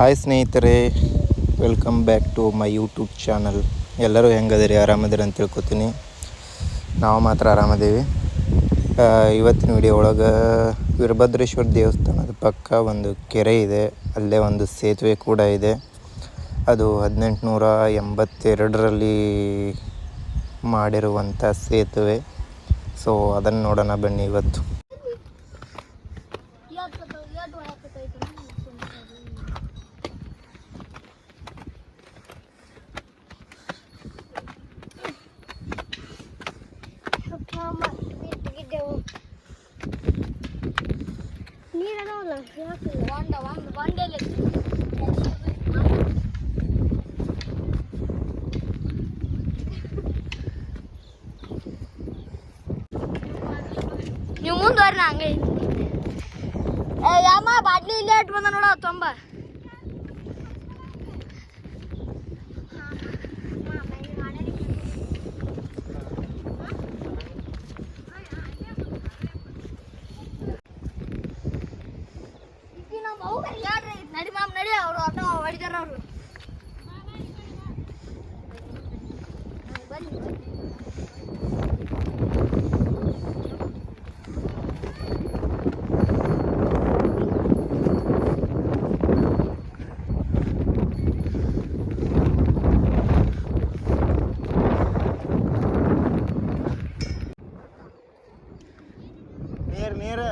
Hi ಸ್ನೇಹಿತರೆ welcome back to my YouTube channel ಎಲ್ಲರೂ ಹೆಂಗದಿರಿ? ಆರಾಮದಿರಿ ಅಂತ ತಿಳ್ಕೊತೀನಿ. ನಾವು ಮಾತ್ರ ಆರಾಮದೀವಿ. ಇವತ್ತಿನ ವಿಡಿಯೋ ಒಳಗೆ ವೀರಭದ್ರೇಶ್ವರ ದೇವಸ್ಥಾನದ ಪಕ್ಕ ಒಂದು ಕೆರೆ ಇದೆ. ಅಲ್ಲೇ ಒಂದು ಸೇತುವೆ ಕೂಡ ಇದೆ. ಅದು ಹದಿನೆಂಟುನೂರ ಎಂಬತ್ತೆರಡರಲ್ಲಿ ಮಾಡಿರುವಂಥ ಸೇತುವೆ. ಸೊ ಅದನ್ನು ನೋಡೋಣ ಬನ್ನಿ ಇವತ್ತು. ನೀವು ಮುಂದುವರಿ ನಾ ಹಂಗೆ ಏ ಯಮ್ಮ ಬಾಟ್ಲಿ ಇಲ್ಲೇ ಇಟ್ಟು ಬಂದ ನೋಡ ತೊಂಬ ನಡಿ ಮಾಮ್ ನಡಿ ಅವರು ಆಟ ಹೊಡಿತಾರ ಅವರು ಬನ್ನಿ ನೀರು ನೀರು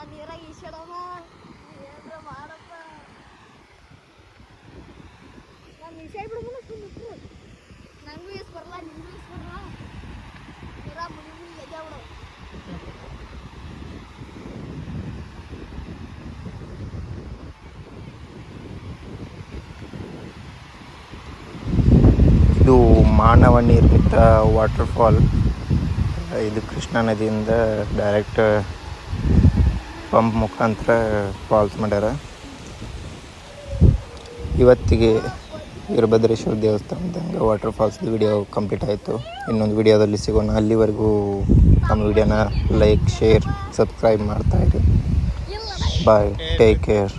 ನಾನು ನೀರಾಗ ಈಸಾಡಮ್ಮ ಏನ್ರ ಮಾಡಪ್ಪ ನಾನು ಈಸಾಡ್ಬಿಡ್ಬೋದು ಸುಮ್ಮನೆ ನಂಗೂ ಈಸ್ ಬರಲ್ಲ ನಿಂಗೂ ಈಸ್ ಬರಲ್ಲ ನೀರ ಮುಳುಗಿ ಎದೆ ಬಿಡು ಇದು ಮಾನವ ನಿರ್ಮಿತ ವಾಟರ್ಫಾಲ್ ಇದು ಕೃಷ್ಣಾ ನದಿಯಿಂದ ಡೈರೆಕ್ಟ್ ಪಂಪ್ ಮುಖಾಂತರ ಫಾಲ್ಸ್ ಮಾಡ್ಯಾರ. ಇವತ್ತಿಗೆ ವೀರಭದ್ರೇಶ್ವರ ದೇವಸ್ಥಾನದಂಗೆ ವಾಟರ್ ಫಾಲ್ಸ್ ವಿಡಿಯೋ ಕಂಪ್ಲೀಟ್ ಆಯಿತು. ಇನ್ನೊಂದು ವಿಡಿಯೋದಲ್ಲಿ ಸಿಗೋಣ. ಅಲ್ಲಿವರೆಗೂ ನಮ್ಮ ವಿಡಿಯೋನ ಲೈಕ್ ಶೇರ್ ಸಬ್ಸ್ಕ್ರೈಬ್ ಮಾಡ್ತಾಯಿರಿ ಬಾಯ್ ಟೇಕ್ ಕೇರ್